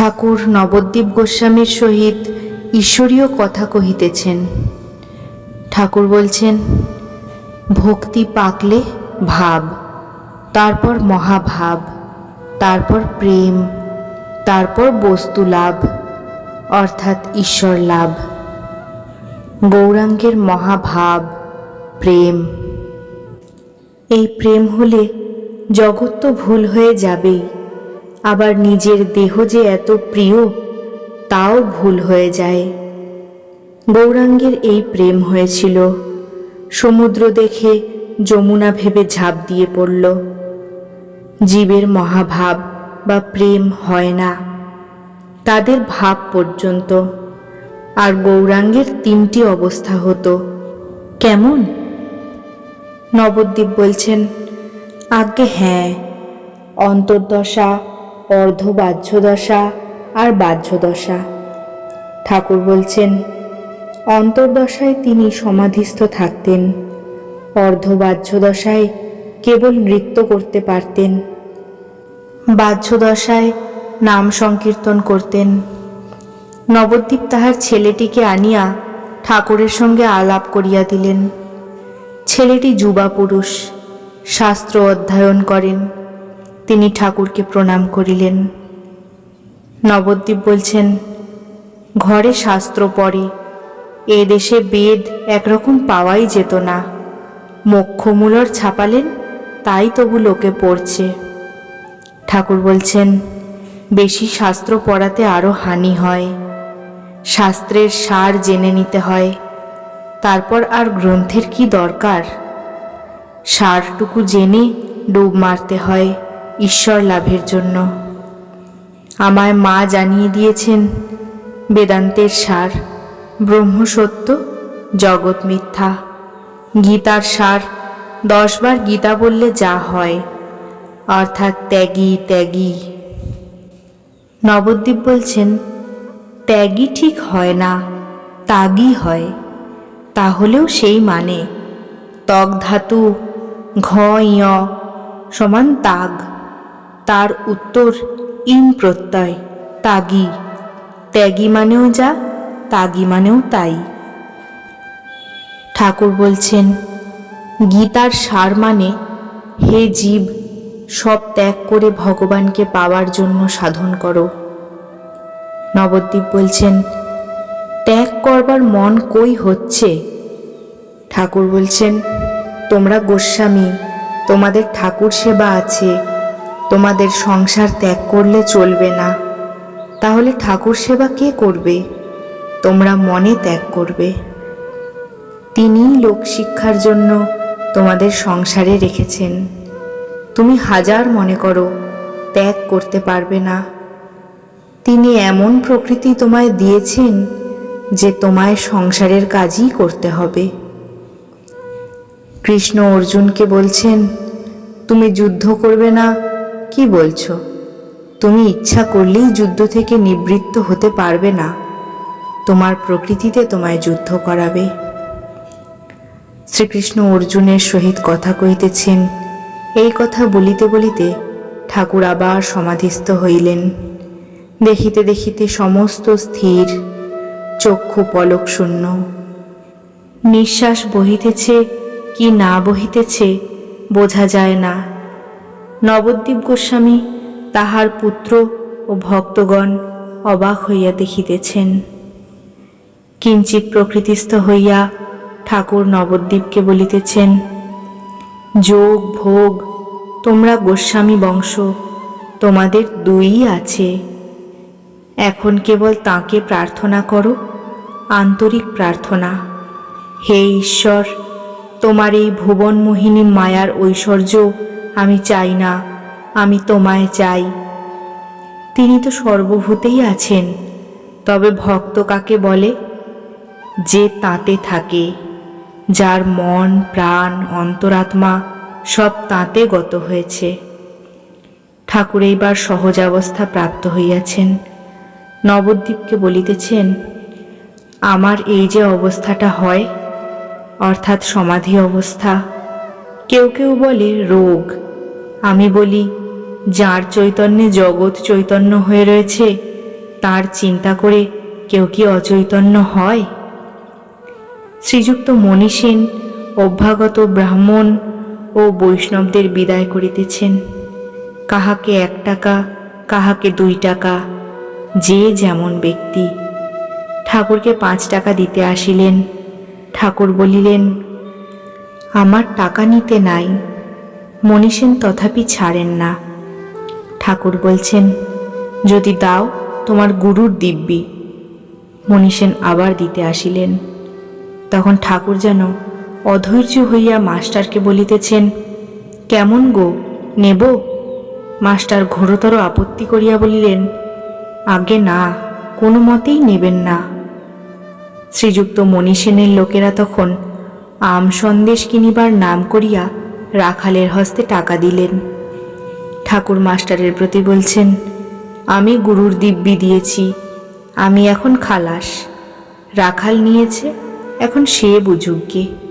ঠাকুর নবদ্বীপ গোস্বামীর সহিত ঈশ্বরীয় কথা কহিতেছেন। ঠাকুর বলছেন, ভক্তি পাকলে ভাব, তারপর মহাভাব, তারপর প্রেম, তারপর বস্তু লাভ, অর্থাৎ ঈশ্বর লাভ। গৌরাঙ্গের মহাভাব, প্রেম। এই প্রেম হলে জগৎ তো ভুল হয়ে যাবেই। আবার নিজের দেহ যে এত প্রিয়, তাও ভুল হয়ে যায়। গৌরাঙ্গের এই প্রেম হয়েছিল। সমুদ্র দেখে যমুনা ভেবে ঝাঁপ দিয়ে পড়ল। জীবের মহাভাব বা প্রেম হয় না, তাদের ভাব পর্যন্ত। আর গৌরাঙ্গের তিনটি অবস্থা হতো। কেমন? নবদ্বীপ বলছেন, আজ্ঞে হ্যাঁ অন্তর্দশা অর্ধবাহ্যদশা আর বাহ্যদশা। ঠাকুর বলছেন, অন্তর্দশায় তিনি সমাধিস্থ থাকতেন, অর্ধবাহ্যদশায় কেবল নৃত্য করতে পারতেন, বাহ্যদশায় নাম সংকীর্তন করতেন। নবদ্বীপ তাহার ছেলেটিকে আনিয়া ঠাকুরের সঙ্গে আলাপ করিয়া দিলেন। ছেলেটি যুবা পুরুষ, শাস্ত্র অধ্যয়ন করেন। তিনি ঠাকুরকে প্রণাম করিলেন। নবদ্বীপ বলছেন, ঘরে শাস্ত্র পড়ে। এ দেশে বেদ একরকম পাওয়াই যেত না। মোক্ষমূলর ছাপালেন, তাই তবু লোকে পড়ছে। ঠাকুর বলছেন, বেশি শাস্ত্র পড়াতে আরও হানি হয়। শাস্ত্রের সার জেনে নিতে হয়। তারপর আর গ্রন্থের কি দরকার? সারটুকু জেনে ডুব মারতে হয়। ঈশ্বর লাভের জন্য। আমায় মা জানিয়ে দিয়েছেন, বেদান্তের সার ব্রহ্মসত্য জগৎ মিথ্যা। গীতার সার, দশবার গীতা বললে যা হয়, অর্থাৎ ত্যাগী ত্যাগী। নবদ্বীপ বলছেন, ত্যাগী ঠিক হয় না তাগই হয়। তাহলেও সেই মানে ত্বক ধাতু ঘ ইয় সমান তাগ। তার উত্তর ইন প্রত্যয়, তাগি। ত্যাগী মানেও যা, তাগি মানেও তাই। ঠাকুর বলছেন, গীতার সার মানে হে জীব, সব ত্যাগ করে ভগবানকে পাওয়ার জন্য সাধন করো। নবদ্বীপ বলছেন, ত্যাগ করবার মন কই হচ্ছে? ঠাকুর বলছেন, তোমরা গোস্বামী, তোমাদের ঠাকুর সেবা আছে তোমাদের সংসার ত্যাগ করলে চলবে না। তাহলে ঠাকুর সেবা কে করবে? তোমরা মনে ত্যাগ করবে। তিনিই লোকশিক্ষার জন্য তোমাদের সংসারে রেখেছেন। তুমি হাজার মনে করো, ত্যাগ করতে পারবে না। তিনি এমন প্রকৃতি তোমায় দিয়েছেন যে তোমায় সংসারের কাজই করতে হবে। কৃষ্ণ অর্জুনকে বলছেন, তুমি যুদ্ধ করবে না কি বলছো? তুমি ইচ্ছা করলেই যুদ্ধ থেকে নিবৃত্ত হতে পারবে না। তোমার প্রকৃতিতে তোমায় যুদ্ধ করাবে। শ্রীকৃষ্ণ অর্জুনের সহিত কথা কহিতেছেন, এই কথা বলিতে বলিতে ঠাকুর আবার সমাধিস্থ হইলেন। দেখিতে দেখিতে সমস্ত স্থির, চক্ষু পলক শূন্য। নিঃশ্বাস বহিতেছে কি না বহিতেছে বোঝা যায় না। নবদ্বীপ গোস্বামী তাহার পুত্র ও ভক্তগণ অবাক হইয়া দেখিতেছেন। কিঞ্চিত প্রকৃতিস্থ হইয়া ঠাকুর নবদ্বীপকে বলিতেছেন, যোগ, ভোগ, তোমরা গোস্বামী বংশ, তোমাদের দুই আছে। এখন কেবল তাকে প্রার্থনা করো, আন্তরিক প্রার্থনা। হে ঈশ্বর, তোমার এই ভুবন মোহিনী মায়ার ঐশ্বর্য আমি চাই না, আমি তোমায় চাই। তিনি তো সর্বভূতেই আছেন, তবে ভক্ত কাকে বলে? যে তাতে থাকে, যার মন, প্রাণ, অন্তরাত্মা সব তাতে গত হয়েছে। ঠাকুর এইবার সহজাবস্থা প্রাপ্ত হইয়াছেন। নবদ্বীপকে বলিতেছেন, আমার এই যে অবস্থাটা হয়, অর্থাৎ সমাধি অবস্থা, কেউ কেউ বলে রোগ আমি বলি, যার চৈতন্যে জগৎ চৈতন্য হয়ে রয়েছে, তার চিন্তা করে কেউ কি অচৈতন্য হয়? শ্রীযুক্ত মনীষেন অভ্যাগত ব্রাহ্মণ ও বৈষ্ণবদের বিদায় করিতেছেন। কাহাকে এক টাকা, কাহাকে দুই টাকা, যে যেমন ব্যক্তি। ঠাকুরকে পাঁচ টাকা দিতে আসিলেন। ঠাকুর বলিলেন, আমার টাকা নিতে নাই মনীষেন তথাপি ছাড়েন না। ঠাকুর বলছেন, যদি দাও, তোমার গুরুর দিব্যি। মনীষেন আবার দিতে আসিলেন। তখন ঠাকুর যেন অধৈর্য হইয়া মাস্টারকে বলিতেছেন, কেমন গো, নেব? মাস্টার ঘোরতর আপত্তি করিয়া বলিলেন, আগে না, কোনো মতেই নেবেন না। শ্রীযুক্ত মনীষেনের লোকেরা তখন আম সন্দেশ কিনিবার নাম করিয়া রাখালের হস্তে টাকা দিলেন। ঠাকুর মাস্টারের প্রতি বলছেন, আমি গুরুর দিব্যি দিয়েছি, আমি এখন খালাস। রাখাল নিয়েছে, এখন সে বুঝুক গে।